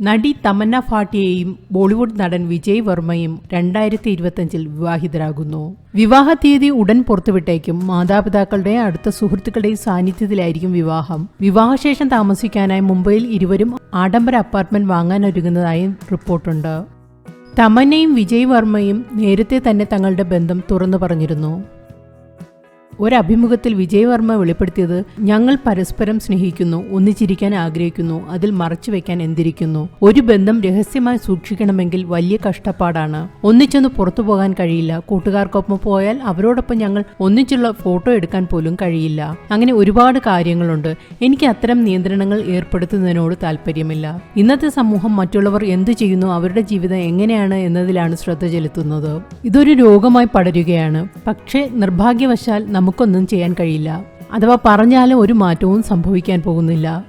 നടി തമന്ന ഫാട്ടിയയും ബോളിവുഡ് നടൻ വിജയ് വർമ്മയും രണ്ടായിരത്തി ഇരുപത്തിയഞ്ചിൽ വിവാഹിതരാകുന്നു. വിവാഹ തീയതി ഉടൻ പുറത്തുവിട്ടേക്കും. മാതാപിതാക്കളുടെ അടുത്ത സുഹൃത്തുക്കളുടെയും സാന്നിധ്യത്തിലായിരിക്കും വിവാഹം. വിവാഹശേഷം താമസിക്കാനായി മുംബൈയിൽ ഇരുവരും ആഡംബര അപ്പാർട്ട്മെന്റ് വാങ്ങാനൊരുങ്ങുന്നതായും റിപ്പോർട്ടുണ്ട്. തമന്നയും വിജയ് വർമ്മയും നേരത്തെ തന്നെ തങ്ങളുടെ ബന്ധം തുറന്നു പറഞ്ഞിരുന്നു. ഒരഭിമുഖത്തിൽ വിജയവർമ്മ വെളിപ്പെടുത്തിയത് ഞങ്ങൾ പരസ്പരം സ്നേഹിക്കുന്നു ഒന്നിച്ചിരിക്കാൻ ആഗ്രഹിക്കുന്നു അതിൽ മറച്ചു വെക്കാൻ എന്തിരിക്കുന്നു. ഒരു ബന്ധം രഹസ്യമായി സൂക്ഷിക്കണമെങ്കിൽ വലിയ കഷ്ടപ്പാടാണ്. ഒന്നിച്ചൊന്ന് പുറത്തു പോകാൻ കഴിയില്ല. കൂട്ടുകാർക്കൊപ്പം പോയാൽ അവരോടൊപ്പം ഞങ്ങൾ ഒന്നിച്ചുള്ള ഫോട്ടോ എടുക്കാൻ പോലും കഴിയില്ല. അങ്ങനെ ഒരുപാട് കാര്യങ്ങളുണ്ട്. എനിക്ക് അത്തരം നിയന്ത്രണങ്ങൾ ഏർപ്പെടുത്തുന്നതിനോട് താല്പര്യമില്ല ഇന്നത്തെ സമൂഹം മറ്റുള്ളവർ എന്തു ചെയ്യുന്നു അവരുടെ ജീവിതം എങ്ങനെയാണ് എന്നതിലാണ് ശ്രദ്ധ ചെലുത്തുന്നത്. ഇതൊരു രോഗമായി പടരുകയാണ്. പക്ഷേ നിർഭാഗ്യവശാൽ നമുക്കൊന്നും ചെയ്യാൻ കഴിയില്ല. അഥവാ പറഞ്ഞാലും ഒരു മാറ്റവും സംഭവിക്കാൻ പോകുന്നില്ല.